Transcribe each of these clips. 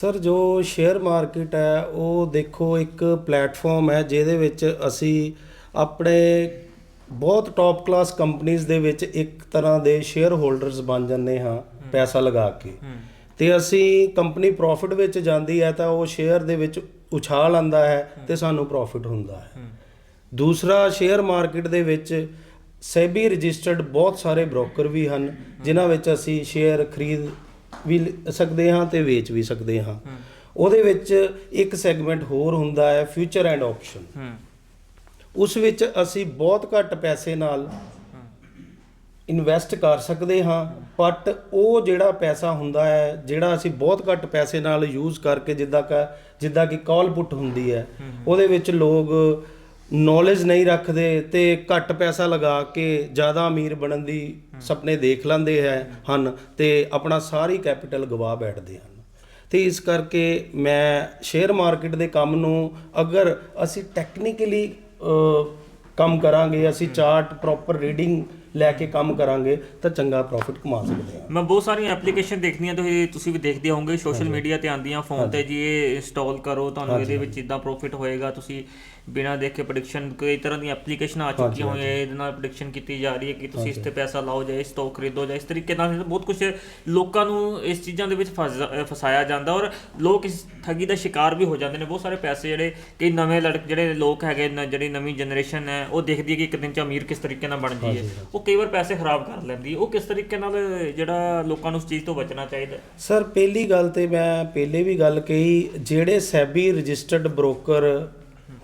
Sir ਜੋ share market ਹੈ ਉਹ ਦੇਖੋ ਇੱਕ ਪਲੇਟਫਾਰਮ ਹੈ ਜਿਹਦੇ ਵਿੱਚ ਅਸੀਂ ਆਪਣੇ ਬਹੁਤ ਟੌਪ ਕਲਾਸ ਕੰਪਨੀਆਂ ਦੇ ਵਿੱਚ ਇੱਕ ਤਰ੍ਹਾਂ ਦੇ ਸ਼ੇਅਰ ਹੋਲਡਰਸ ਬਣ ਜਾਂਦੇ ਹਾਂ ਪੈਸਾ ਲਗਾ ਕੇ। ਤੇ ਅਸੀਂ ਕੰਪਨੀ ਪ੍ਰੋਫਿਟ ਵਿੱਚ ਜਾਂਦੀ ਹੈ ਤਾਂ ਉਹ ਸ਼ੇਅਰ ਦੇ ਵਿੱਚ ਉਛਾਲ ਆਂਦਾ ਹੈ ਤੇ ਸਾਨੂੰ ਪ੍ਰੋਫਿਟ ਹੁੰਦਾ ਹੈ। ਦੂਸਰਾ ਸ਼ੇਅਰ ਮਾਰਕੀਟ ਦੇ ਵਿੱਚ ਸੈਬੀ ਰਜਿਸਟਰਡ ਬਹੁਤ ਸਾਰੇ ਬ੍ਰੋਕਰ ਵੀ ਹਨ ਜਿਨ੍ਹਾਂ ਵਿੱਚ ਅਸੀਂ ਸ਼ੇਅਰ ਖਰੀਦ ਵੀ ਸਕਦੇ ਹਾਂ ਤੇ ਵੇਚ ਵੀ ਸਕਦੇ ਹਾਂ। ਉਹਦੇ ਵਿੱਚ ਇੱਕ ਸੈਗਮੈਂਟ ਹੋਰ ਹੁੰਦਾ ਹੈ ਫਿਊਚਰ ਐਂਡ ਆਪਸ਼ਨ ਉਸ ਵਿੱਚ ਅਸੀਂ ਬਹੁਤ ਘੱਟ ਪੈਸੇ ਨਾਲ ਇਨਵੈਸਟ ਕਰ ਸਕਦੇ ਹਾਂ ਬਟ ਉਹ ਜਿਹੜਾ ਪੈਸਾ ਹੁੰਦਾ ਹੈ ਜਿਹੜਾ ਅਸੀਂ ਬਹੁਤ ਘੱਟ ਪੈਸੇ ਨਾਲ ਯੂਜ਼ ਕਰਕੇ ਜਿੱਦਾਂ ਕਿ ਜਿੱਦਾਂ ਕਿ ਕਾਲ ਪੁੱਟ ਹੁੰਦੀ ਹੈ। ਉਹਦੇ ਵਿੱਚ ਲੋਕ ਨੌਲੇਜ ਨਹੀਂ ਰੱਖਦੇ ਤੇ ਘੱਟ ਪੈਸਾ ਲਗਾ ਕੇ ਜ਼ਿਆਦਾ ਅਮੀਰ ਬਣਨ ਦੀ ਸੁਪਨੇ ਦੇਖ ਲੈਂਦੇ ਹੈ, ਹਨ ਤੇ ਆਪਣਾ ਸਾਰੀ ਕੈਪੀਟਲ ਗਵਾ ਬੈਠਦੇ ਹਨ। ਤੇ ਇਸ ਕਰਕੇ ਮੈਂ ਸ਼ੇਅਰ ਮਾਰਕੀਟ ਦੇ ਕੰਮ ਨੂੰ ਅਗਰ ਅਸੀਂ ਟੈਕਨੀਕਲੀ ਕੰਮ ਕਰਾਂਗੇ, ਅਸੀਂ ਚਾਰਟ ਪ੍ਰੋਪਰ ਰੀਡਿੰਗ ਲੈ ਕੇ ਕੰਮ ਕਰਾਂਗੇ ਤਾਂ ਚੰਗਾ ਪ੍ਰੋਫਿਟ ਕਮਾ ਸਕਦੇ ਹਾਂ। ਮੈਂ ਬਹੁਤ ਸਾਰੀਆਂ ਐਪਲੀਕੇਸ਼ਨ ਦੇਖਦੀਆਂ ਤੁਸੀਂ ਤੁਸੀਂ ਵੀ ਦੇਖਦੇ ਹੋਵੋਗੇ ਸੋਸ਼ਲ ਮੀਡੀਆ ਤੇ ਆਉਂਦੀਆਂ ਫੋਨ ਤੇ ਜੀ ਇਹ ਇੰਸਟਾਲ ਕਰੋ ਤੁਹਾਨੂੰ ਇਹਦੇ ਵਿੱਚ ਇਦਾਂ ਪ੍ਰੋਫਿਟ ਹੋਏਗਾ ਤੁਸੀਂ ਬਿਨਾਂ ਦੇਖੇ ਪ੍ਰੈਡਿਕਸ਼ਨ ਕਈ ਤਰ੍ਹਾਂ ਦੀਆਂ ਐਪਲੀਕੇਸ਼ਨ ਆ ਚੁੱਕੀਆਂ ਹੋਈਆਂ ਇਹਦੇ ਨਾਲ ਪ੍ਰੈਡਿਕਸ਼ਨ ਕੀਤੀ ਜਾ ਰਹੀ ਹੈ ਕਿ ਤੁਸੀਂ ਇਸ ਤੇ ਪੈਸਾ ਲਾਓ ਜਾਂ ਸਟਾਕ ਖਰੀਦੋ ਜਾਂ ਇਸ ਤਰੀਕੇ ਨਾਲ ਬਹੁਤ ਕੁਝ ਲੋਕਾਂ ਨੂੰ ਇਸ ਚੀਜ਼ਾਂ ਦੇ ਵਿੱਚ ਫਸਾਇਆ ਜਾਂਦਾ ਔਰ ਲੋਕ ਇਸ ਠੱਗੀ ਦਾ ਸ਼ਿਕਾਰ ਵੀ ਹੋ ਜਾਂਦੇ ਨੇ। ਬਹੁਤ ਸਾਰੇ ਪੈਸੇ ਜਿਹੜੇ ਕਈ ਨਵੇਂ ਲੜਕ ਜਿਹੜੇ ਲੋਕ ਹੈਗੇ ਜਿਹੜੀ ਨਵੀਂ ਜਨਰੇਸ਼ਨ ਹੈ ਉਹ ਦੇਖਦੀ ਹੈ ਕਿ ਇੱਕ ਦਿਨ ਚ ਅਮੀਰ ਕਿਸ ਤਰੀਕੇ ਨਾਲ ਬਣ ਜਾਈਏ। ਉਹ ਕਈ ਵਾਰ ਪੈਸੇ ਖਰਾਬ ਕਰ ਲੈਂਦੀ ਹੈ। ਉਹ ਕਿਸ ਤਰੀਕੇ ਨਾਲ ਜਿਹੜਾ ਲੋਕਾਂ ਨੂੰ ਉਸ ਚੀਜ਼ ਤੋਂ ਬਚਣਾ ਚਾਹੀਦਾ ਹੈ? ਸਰ ਪਹਿਲੀ ਗੱਲ ਤੇ ਮੈਂ ਪਹਿਲੇ ਵੀ ਗੱਲ ਕਹੀ ਜਿਹੜੇ ਸੈਬੀ ਰਜਿਸਟਰਡ ਬ੍ਰੋਕਰ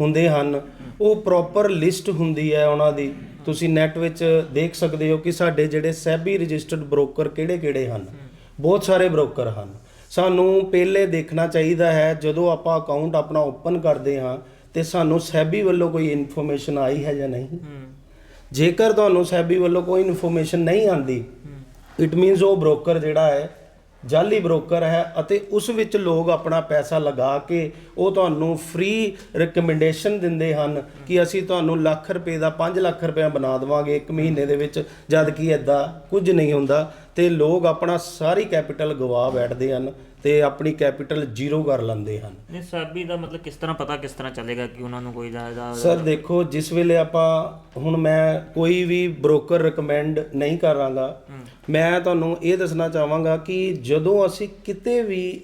ਹੁੰਦੇ ਹਨ ਉਹ ਪ੍ਰੋਪਰ ਲਿਸਟ ਹੁੰਦੀ ਹੈ ਉਹਨਾਂ ਦੀ। ਤੁਸੀਂ ਨੈਟ ਵਿੱਚ ਦੇਖ ਸਕਦੇ ਹੋ ਕਿ ਸਾਡੇ ਜਿਹੜੇ ਸੈਬੀ ਰਜਿਸਟਰਡ ਬ੍ਰੋਕਰ ਕਿਹੜੇ-ਕਿਹੜੇ ਹਨ? ਬਹੁਤ ਸਾਰੇ ਬ੍ਰੋਕਰ ਹਨ। ਸਾਨੂੰ ਪਹਿਲੇ ਦੇਖਣਾ ਚਾਹੀਦਾ ਹੈ ਜਦੋਂ ਆਪਾਂ ਅਕਾਊਂਟ ਆਪਣਾ ਓਪਨ ਕਰਦੇ ਹਾਂ ਤੇ ਸਾਨੂੰ ਸੈਬੀ ਵੱਲੋਂ ਕੋਈ ਇਨਫੋਰਮੇਸ਼ਨ ਆਈ ਹੈ ਜਾਂ ਨਹੀਂ? ਜੇਕਰ ਤੁਹਾਨੂੰ ਸੈਬੀ ਵੱਲੋਂ ਕੋਈ ਇਨਫੋਰਮੇਸ਼ਨ ਨਹੀਂ ਆਂਦੀ ਇਟ ਮੀਨਸ ਉਹ ਬ੍ਰੋਕਰ ਜਿਹੜਾ ਹੈ ਜਾਲੀ ਬ੍ਰੋਕਰ ਹੈ ਅਤੇ ਉਸ ਵਿੱਚ ਲੋਕ ਆਪਣਾ ਪੈਸਾ ਲਗਾ ਕੇ ਉਹ ਤੁਹਾਨੂੰ ਫ੍ਰੀ ਰეკਮੈਂਡੇਸ਼ਨ ਦਿੰਦੇ ਹਨ ਕਿ ਅਸੀਂ ਤੁਹਾਨੂੰ ਲੱਖ ਰੁਪਏ ਦਾ 5 ਲੱਖ ਰੁਪਏ ਬਣਾ ਦੇਵਾਂਗੇ ਇੱਕ ਮਹੀਨੇ ਦੇ ਵਿੱਚ, ਜਦ ਕਿ ਐਦਾਂ ਕੁਝ ਨਹੀਂ ਹੁੰਦਾ। ਤੇ ਲੋਕ ਆਪਣਾ ਸਾਰੀ ਕੈਪੀਟਲ ਗਵਾ ਬੈਠਦੇ ਹਨ ਤੇ ਆਪਣੀ ਕੈਪੀਟਲ ਜ਼ੀਰੋ ਕਰ ਲੈਂਦੇ ਹਨ। ਨਹੀਂ ਸਾਬੀ ਦਾ ਮਤਲਬ ਕਿਸ ਤਰ੍ਹਾਂ ਪਤਾ ਕਿਸ ਤਰ੍ਹਾਂ ਚੱਲੇਗਾ ਕਿ ਉਹਨਾਂ ਨੂੰ ਕੋਈ ਜ਼ਿਆਦਾ ਸਰ ਦੇਖੋ ਜਿਸ ਵੇਲੇ ਆਪਾਂ ਹੁਣ ਮੈਂ ਕੋਈ ਵੀ ਬ੍ਰੋਕਰ ਰეკਮੈਂਡ ਨਹੀਂ ਕਰਾਂਗਾ ਮੈਂ ਤੁਹਾਨੂੰ ਇਹ ਦੱਸਣਾ ਚਾਹਾਂਗਾ ਕਿ ਜਦੋਂ ਅਸੀਂ ਕਿਤੇ ਵੀ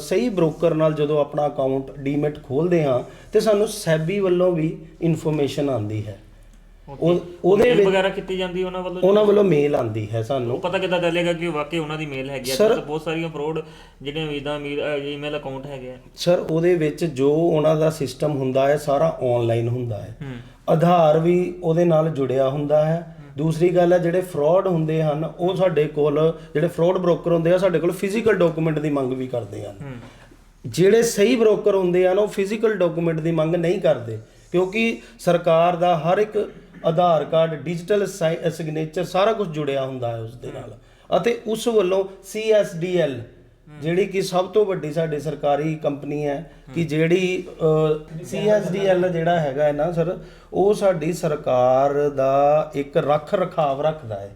ਸਹੀ ਬ੍ਰੋਕਰ ਨਾਲ ਜਦੋਂ ਆਪਣਾ ਅਕਾਊਂਟ ਡੀਮੈਟ ਖੋਲਦੇ ਹਾਂ ਤੇ ਸਾਨੂੰ ਸੈਬੀ ਵੱਲੋਂ ਵੀ ਇਨਫੋਰਮੇਸ਼ਨ ਆਂਦੀ ਹੈ। ਉਹ- ਉਹਦੇ ਵਿੱਚ ਵਗੈਰਾ ਕੀਤੀ ਜਾਂਦੀ ਉਹਨਾਂ ਵੱਲੋਂ ਉਹਨਾਂ ਵੱਲੋਂ ਮੇਲ ਆਂਦੀ ਹੈ ਸਾਨੂੰ। ਪਤਾ ਕਿੱਦਾਂ ਚੱਲੇਗਾ ਕਿ ਵਾਕਈ ਉਹਨਾਂ ਦੀ ਮੇਲ ਹੈਗੀ ਹੈ? ਤਾਂ ਬਹੁਤ ਸਾਰੀਆਂ ਫਰੋਡ ਜਿਹੜੇ ਇਦਾਂ ਈਮੇਲ ਅਕਾਊਂਟ ਹੈਗੇ ਆ। ਸਰ ਉਹਦੇ ਵਿੱਚ ਜੋ ਉਹਨਾਂ ਦਾ ਸਿਸਟਮ ਹੁੰਦਾ ਹੈ ਸਾਰਾ ਆਨਲਾਈਨ ਹੁੰਦਾ ਹੈ। ਆਧਾਰ ਵੀ ਉਹਦੇ ਨਾਲ ਜੁੜਿਆ ਹੁੰਦਾ ਹੈ। ਦੂਸਰੀ ਗੱਲ ਹੈ ਜਿਹੜੇ ਫਰਾਡ ਹੁੰਦੇ ਹਨ ਉਹ ਸਾਡੇ ਕੋਲ ਜਿਹੜੇ ਫਰਾਡ ਬ੍ਰੋਕਰ ਹੁੰਦੇ ਆ ਸਾਡੇ ਕੋਲ ਫਿਜ਼ੀਕਲ ਡਾਕੂਮੈਂਟ ਦੀ ਮੰਗ ਵੀ ਕਰਦੇ ਹਨ। ਜਿਹੜੇ ਸਹੀ ਬ੍ਰੋਕਰ ਹੁੰਦੇ ਹਨ ਉਹ ਫਿਜ਼ੀਕਲ ਡਾਕੂਮੈਂਟ ਦੀ ਮੰਗ ਨਹੀਂ ਕਰਦੇ। ਕਿਉਂਕਿ ਸਰਕਾਰ ਦਾ ਹਰ ਇੱਕ ਆਧਾਰ ਕਾਰਡ ਡਿਜੀਟਲ ਸਿਗਨੇਚਰ ਸਾਰਾ ਕੁਝ ਜੁੜਿਆ ਹੁੰਦਾ ਹੈ ਉਸ ਦੇ ਨਾਲ। ਅਤੇ ਉਸ ਵੱਲੋਂ CSDL ਜਿਹੜੀ ਕਿ ਸਭ ਤੋਂ ਵੱਡੀ ਸਾਡੀ ਸਰਕਾਰੀ ਕੰਪਨੀ ਹੈ ਕਿ ਜਿਹੜੀ CSDL ਜਿਹੜਾ ਹੈਗਾ ਹੈ ਨਾ ਸਰ ਉਹ ਸਾਡੀ ਸਰਕਾਰ ਦਾ ਇੱਕ ਰੱਖ ਰਖਾਵ ਰੱਖਦਾ ਹੈ।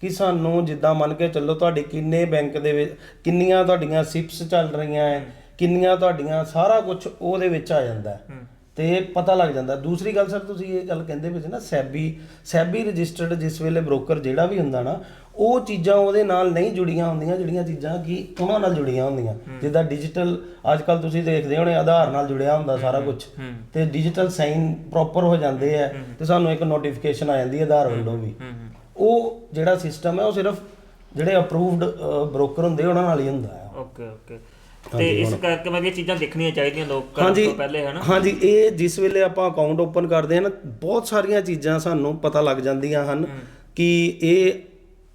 ਕਿ ਸਾਨੂੰ ਜਿੱਦਾਂ ਮੰਨ ਕੇ ਚੱਲੋ ਤੁਹਾਡੇ ਕਿੰਨੇ ਬੈਂਕ ਦੇ ਵਿੱਚ ਕਿੰਨੀਆਂ ਤੁਹਾਡੀਆਂ ਸਿਪਸ ਚੱਲ ਰਹੀਆਂ ਹੈ ਕਿੰਨੀਆਂ ਤੁਹਾਡੀਆਂ ਸਾਰਾ ਕੁਝ ਉਹਦੇ ਵਿੱਚ ਆ ਜਾਂਦਾ ਹੂੰ। ਤੇ ਪਤਾ ਲੱਗ ਜਾਂਦਾ। ਦੂਸਰੀ ਗੱਲ ਸਰ ਤੁਸੀਂ ਇਹ ਗੱਲ ਕਹਿੰਦੇ ਪਏ ਸੀ ਨਾ ਸੈਬੀ ਸੈਬੀ ਰਜਿਸਟਰਡ ਜਿਸ ਵੇਲੇ ਬ੍ਰੋਕਰ ਜਿਹੜਾ ਵੀ ਹੁੰਦਾ ਨਾ ਉਹ ਚੀਜ਼ਾਂ ਉਹਦੇ ਨਾਲ ਨਹੀਂ ਜੁੜੀਆਂ ਹੁੰਦੀਆਂ ਜਿਹੜੀਆਂ ਚੀਜ਼ਾਂ ਕਿ ਉਹਨਾਂ ਨਾਲ ਜੁੜੀਆਂ ਹੁੰਦੀਆਂ। ਜਿੱਦਾਂ ਡਿਜੀਟਲ ਅੱਜ ਕੱਲ ਤੁਸੀਂ ਦੇਖਦੇ ਹੋਣੇ ਆਧਾਰ ਨਾਲ ਜੁੜਿਆ ਹੁੰਦਾ ਸਾਰਾ ਕੁਝ ਤੇ ਡਿਜੀਟਲ ਸਾਈਨ ਪ੍ਰੋਪਰ ਹੋ ਜਾਂਦੇ ਆ ਤੇ ਸਾਨੂੰ ਇੱਕ ਨੋਟੀਫਿਕੇਸ਼ਨ ਆ ਜਾਂਦੀ ਹੈ ਆਧਾਰ ਵੱਲੋਂ ਵੀ। ਉਹ ਜਿਹੜਾ ਸਿਸਟਮ ਹੈ ਉਹ ਸਿਰਫ ਜਿਹੜੇ ਅਪਰੂਵਡ ਬ੍ਰੋਕਰ ਹੁੰਦੇ ਉਹਨਾਂ ਨਾਲ ਹੀ ਹੁੰਦਾ ਹੈ ਓਕੇ ਓਕੇ। ਤੇ ਇਸ ਕਰਕੇ ਮੈਂ ਵੀ ਇਹ ਚੀਜ਼ਾਂ ਦੇਖਣੀਆਂ ਚਾਹੀਦੀਆਂ ਲੋਕਾਂ ਤੋਂ ਪਹਿਲੇ ਹਨਾ? ਹਾਂਜੀ ਇਹ ਜਿਸ ਵੇਲੇ ਆਪਾਂ ਅਕਾਊਂਟ ਓਪਨ ਕਰਦੇ ਹਾਂ ਨਾ ਬਹੁਤ ਸਾਰੀਆਂ ਚੀਜ਼ਾਂ ਸਾਨੂੰ ਪਤਾ ਲੱਗ ਜਾਂਦੀਆਂ ਹਨ ਕਿ ਇਹ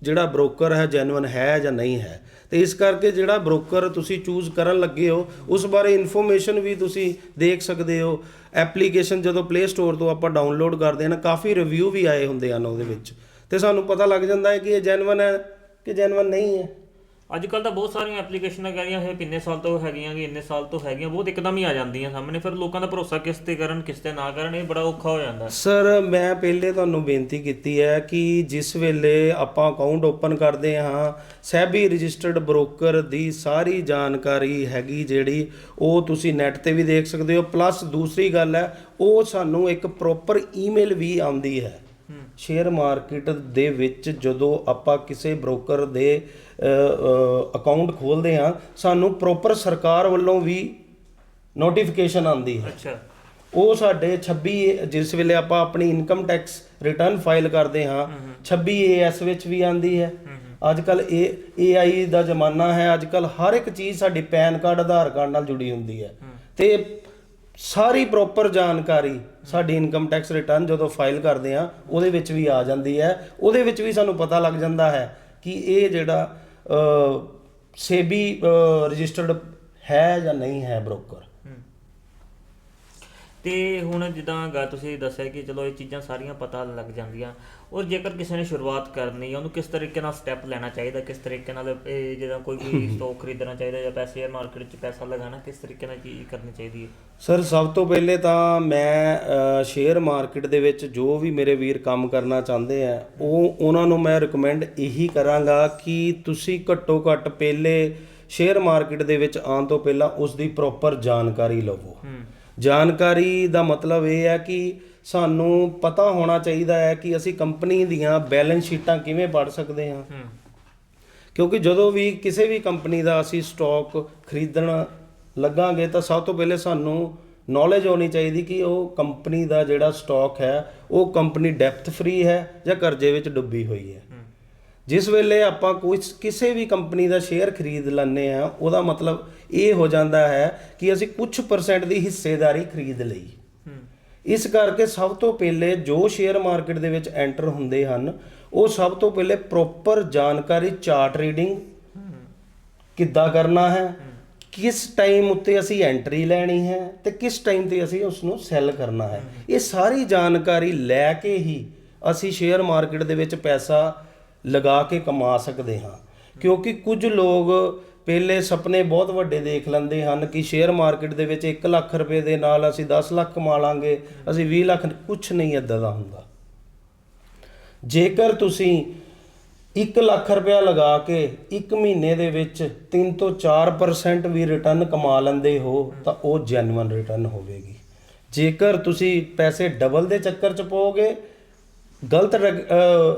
ਜਿਹੜਾ ਬ੍ਰੋਕਰ ਹੈ ਜੈਨੂਇਨ ਹੈ ਜਾਂ ਨਹੀਂ ਹੈ। ਤੇ ਇਸ ਕਰਕੇ ਜਿਹੜਾ ਬ੍ਰੋਕਰ ਤੁਸੀਂ ਚੂਜ਼ ਕਰਨ ਲੱਗੇ ਹੋ ਉਸ ਬਾਰੇ ਇਨਫੋਰਮੇਸ਼ਨ ਵੀ ਤੁਸੀਂ ਦੇਖ ਸਕਦੇ ਹੋ। ਐਪਲੀਕੇਸ਼ਨ ਜਦੋਂ ਪਲੇ ਸਟੋਰ ਤੋਂ ਆਪਾਂ ਡਾਊਨਲੋਡ ਕਰਦੇ ਹਾਂ ਨਾ ਕਾਫੀ ਰਿਵਿਊ ਵੀ ਆਏ ਹੁੰਦੇ ਹਨ ਉਹਦੇ ਵਿੱਚ। ਤੇ ਸਾਨੂੰ ਪਤਾ ਲੱਗ ਜਾਂਦਾ ਹੈ ਕਿ ਇਹ ਜੈਨੂਇਨ ਹੈ ਕਿ ਜੈਨੂਇਨ ਨਹੀਂ ਹੈ। ਅੱਜ ਕੱਲ ਤਾਂ ਬਹੁਤ ਸਾਰੀਆਂ ਐਪਲੀਕੇਸ਼ਨਾਂ ਕਹਿੰਦੀਆਂ ਹੈ ਕਿੰਨੇ ਸਾਲ ਤੋਂ ਹੈਗੀਆਂ ਕਿ ਇੰਨੇ ਸਾਲ ਤੋਂ ਹੈਗੀਆਂ, ਬਹੁਤ ਇੱਕਦਮ ਹੀ ਆ ਜਾਂਦੀਆਂ ਸਾਹਮਣੇ। ਫਿਰ ਲੋਕਾਂ ਦਾ ਭਰੋਸਾ ਕਿਸ ਤੇ ਕਰਨ, ਕਿਸ ਤੇ ਨਾ ਕਰਨ, ਇਹ ਬੜਾ ਔਖਾ ਹੋ ਜਾਂਦਾ। ਸਰ ਮੈਂ ਪਹਿਲੇ ਤੁਹਾਨੂੰ ਬੇਨਤੀ ਕੀਤੀ ਹੈ ਕਿ ਜਿਸ ਵੇਲੇ ਆਪਾਂ ਅਕਾਊਂਟ ਓਪਨ ਕਰਦੇ ਹਾਂ ਸੈਬੀ ਰਜਿਸਟਰਡ ਬ੍ਰੋਕਰ ਦੀ ਸਾਰੀ ਜਾਣਕਾਰੀ ਹੈਗੀ ਜਿਹੜੀ, ਉਹ ਤੁਸੀਂ ਨੈਟ ਤੇ ਵੀ ਦੇਖ ਸਕਦੇ ਹੋ। ਪਲੱਸ ਦੂਸਰੀ ਗੱਲ ਹੈ, ਉਹ ਸਾਨੂੰ ਇੱਕ ਪ੍ਰੋਪਰ ਈਮੇਲ ਵੀ ਆਉਂਦੀ ਹੈ। ਸ਼ੇਅਰ ਮਾਰਕੀਟ ਦੇ ਵਿੱਚ ਜਦੋਂ ਆਪਾਂ ਕਿਸੇ ਬ੍ਰੋਕਰ ਦੇ ਅਕਾਊਂਟ ਖੋਲਦੇ ਹਾਂ ਸਾਨੂੰ ਪ੍ਰੋਪਰ ਸਰਕਾਰ ਵੱਲੋਂ ਵੀ ਨੋਟੀਫਿਕੇਸ਼ਨ ਆਉਂਦੀ ਹੈ। ਅੱਛਾ। ਉਹ ਸਾਡੇ 26 ਜਿਸ ਵੇਲੇ ਆਪਾਂ ਆਪਣੀ ਇਨਕਮ ਟੈਕਸ ਰਿਟਰਨ ਫਾਈਲ ਕਰਦੇ ਹਾਂ 26 ਏਐਸ ਵਿੱਚ ਵੀ ਆਂਦੀ ਹੈ। ਅੱਜ ਕੱਲ ਇਹ ਏਆਈ ਦਾ ਜ਼ਮਾਨਾ ਹੈ ਅੱਜ ਕੱਲ ਹਰ ਇੱਕ ਚੀਜ਼ ਸਾਡੀ ਪੈਨ ਕਾਰਡ ਆਧਾਰ ਕਾਰਡ ਨਾਲ ਜੁੜੀ ਹੁੰਦੀ ਹੈ। ਤੇ ਸਾਰੀ ਪ੍ਰੋਪਰ ਜਾਣਕਾਰੀ ਸਾਡੀ ਇਨਕਮ ਟੈਕਸ ਰਿਟਰਨ ਜਦੋਂ ਫਾਈਲ ਕਰਦੇ ਹਾਂ, ਉਹਦੇ ਵਿੱਚ ਵੀ ਆ ਜਾਂਦੀ ਹੈ। ਉਹਦੇ ਵਿੱਚ ਵੀ ਸਾਨੂੰ ਪਤਾ ਲੱਗ ਜਾਂਦਾ ਹੈ ਕਿ ਇਹ ਜਿਹੜਾ ਸੇਬੀ ਰਜਿਸਟਰਡ ਹੈ ਜਾਂ ਨਹੀਂ ਹੈ ਬ੍ਰੋਕਰ ਤੇ ਹੁਣ ਜਿੱਦਾਂ ਗਾ ਤੁਸੀਂ ਦੱਸਿਆ ਕਿ ਚਲੋ ਇਹ ਚੀਜ਼ਾਂ ਸਾਰੀਆਂ ਪਤਾ ਲੱਗ ਜਾਂਦੀਆਂ। ਔਰ ਜੇਕਰ ਕਿਸੇ ਨੇ ਸ਼ੁਰੂਆਤ ਕਰਨੀ ਹੈ ਉਹਨੂੰ ਕਿਸ ਤਰੀਕੇ ਨਾਲ ਸਟੈਪ ਲੈਣਾ ਚਾਹੀਦਾ ਕਿਸ ਤਰੀਕੇ ਨਾਲ ਇਹ ਜਿਹੜਾ ਕੋਈ ਵੀ ਸਟਾਕ ਖਰੀਦਣਾ ਚਾਹੀਦਾ ਜਾਂ ਪੈਸੇ ਸ਼ੇਅਰ ਮਾਰਕੀਟ 'ਚ ਪੈਸਾ ਲਗਾਉਣਾ ਕਿਸ ਤਰੀਕੇ ਨਾਲ ਚੀਜ਼ ਕਰਨੀ ਚਾਹੀਦੀ ਹੈ? ਸਰ ਸਭ ਤੋਂ ਪਹਿਲੇ ਤਾਂ ਮੈਂ ਸ਼ੇਅਰ ਮਾਰਕੀਟ ਦੇ ਵਿੱਚ ਜੋ ਵੀ ਮੇਰੇ ਵੀਰ ਕੰਮ ਕਰਨਾ ਚਾਹੁੰਦੇ ਆ ਉਹ ਉਹਨਾਂ ਨੂੰ ਮੈਂ ਰეკਮੈਂਡ ਇਹੀ ਕਰਾਂਗਾ ਕਿ ਤੁਸੀਂ ਘੱਟੋ ਘੱਟ ਪਹਿਲੇ ਸ਼ੇਅਰ ਮਾਰਕੀਟ ਦੇ ਵਿੱਚ ਆਉਣ ਤੋਂ ਪਹਿਲਾਂ ਉਸ ਦੀ ਪ੍ਰੋਪਰ ਜਾਣਕਾਰੀ ਲਵੋ। ਜਾਣਕਾਰੀ ਦਾ ਮਤਲਬ ਇਹ ਹੈ ਕਿ ਸਾਨੂੰ ਪਤਾ ਹੋਣਾ ਚਾਹੀਦਾ ਹੈ ਕਿ ਅਸੀਂ ਕੰਪਨੀ ਦੀਆਂ ਬੈਲੈਂਸ ਸ਼ੀਟਾਂ ਕਿਵੇਂ ਪੜ੍ਹ ਸਕਦੇ ਹਾਂ। ਹੂੰ। ਕਿਉਂਕਿ ਜਦੋਂ ਵੀ ਕਿਸੇ ਵੀ ਕੰਪਨੀ ਦਾ ਅਸੀਂ ਸਟਾਕ ਖਰੀਦਣ ਲੱਗਾਂਗੇ ਤਾਂ ਸਭ ਤੋਂ ਪਹਿਲੇ ਸਾਨੂੰ ਨੌਲੇਜ ਹੋਣੀ ਚਾਹੀਦੀ ਕਿ ਉਹ ਕੰਪਨੀ ਦਾ ਜਿਹੜਾ ਸਟਾਕ ਹੈ ਉਹ ਕੰਪਨੀ ਡੈਪਥ ਫ੍ਰੀ ਹੈ ਜਾਂ ਕਰਜ਼ੇ ਵਿੱਚ ਡੁੱਬੀ ਹੋਈ ਹੈ। ਜਿਸ ਵੇਲੇ ਆਪਾਂ ਕੋਈ ਕਿਸੇ ਵੀ ਕੰਪਨੀ ਦਾ ਸ਼ੇਅਰ ਖਰੀਦ ਲੈਂਦੇ ਆ ਉਹਦਾ ਮਤਲਬ ਇਹ ਹੋ ਜਾਂਦਾ ਹੈ ਕਿ ਅਸੀਂ ਕੁਝ ਪਰਸੈਂਟ ਦੀ ਹਿੱਸੇਦਾਰੀ ਖਰੀਦ ਲਈ। ਇਸ ਕਰਕੇ ਸਭ ਤੋਂ ਪਹਿਲੇ ਜੋ ਸ਼ੇਅਰ ਮਾਰਕੀਟ ਦੇ ਵਿੱਚ ਐਂਟਰ ਹੁੰਦੇ ਹਨ ਉਹ ਸਭ ਤੋਂ ਪਹਿਲੇ ਪ੍ਰੋਪਰ ਜਾਣਕਾਰੀ ਚਾਰਟ ਰੀਡਿੰਗ ਕਿੱਦਾਂ ਕਰਨਾ ਹੈ ਕਿਸ ਟਾਈਮ ਉੱਤੇ ਅਸੀਂ ਐਂਟਰੀ ਲੈਣੀ ਹੈ ਤੇ ਕਿਸ ਟਾਈਮ ਤੇ ਅਸੀਂ ਉਸ ਨੂੰ ਸੈੱਲ ਕਰਨਾ ਹੈ। ਇਹ ਸਾਰੀ ਜਾਣਕਾਰੀ ਲੈ ਕੇ ਹੀ ਅਸੀਂ ਸ਼ੇਅਰ ਮਾਰਕੀਟ ਦੇ ਵਿੱਚ ਪੈਸਾ ਲਗਾ ਕੇ ਕਮਾ ਸਕਦੇ ਹਾਂ। ਕਿਉਂਕਿ ਕੁਝ ਲੋਕ ਪਹਿਲੇ ਸੁਪਨੇ ਬਹੁਤ ਵੱਡੇ ਦੇਖ ਲੈਂਦੇ ਹਨ ਕਿ ਸ਼ੇਅਰ ਮਾਰਕੀਟ ਦੇ ਵਿੱਚ 1 ਲੱਖ ਰੁਪਏ ਦੇ ਨਾਲ ਅਸੀਂ 10 ਲੱਖ ਕਮਾ ਲਾਂਗੇ, ਅਸੀਂ 20 ਲੱਖ ਕੁਝ ਨਹੀਂ ਇਦਾਂ ਦਾ ਹੁੰਦਾ। ਜੇਕਰ ਤੁਸੀਂ 1 ਲੱਖ ਰੁਪਇਆ ਲਗਾ ਕੇ 1 ਮਹੀਨੇ ਦੇ ਵਿੱਚ 3 ਤੋਂ 4% ਵੀ ਰਿਟਰਨ ਕਮਾ ਲੈਂਦੇ ਹੋ, ਤਾਂ ਉਹ ਜੈਨੂਇਨ ਰਿਟਰਨ ਹੋਵੇਗੀ। ਜੇਕਰ ਤੁਸੀਂ ਪੈਸੇ ਡਬਲ ਦੇ ਚੱਕਰ ਚ ਪਾਓਗੇ, ਗਲਤ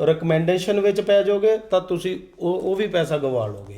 ਰეკਮੈਂਡੇਸ਼ਨ ਵਿੱਚ ਪੈ ਜਾਓਗੇ, ਤਾਂ ਤੁਸੀਂ ਉਹ ਉਹ ਵੀ ਪੈਸਾ ਗਵਾ ਲਓਗੇ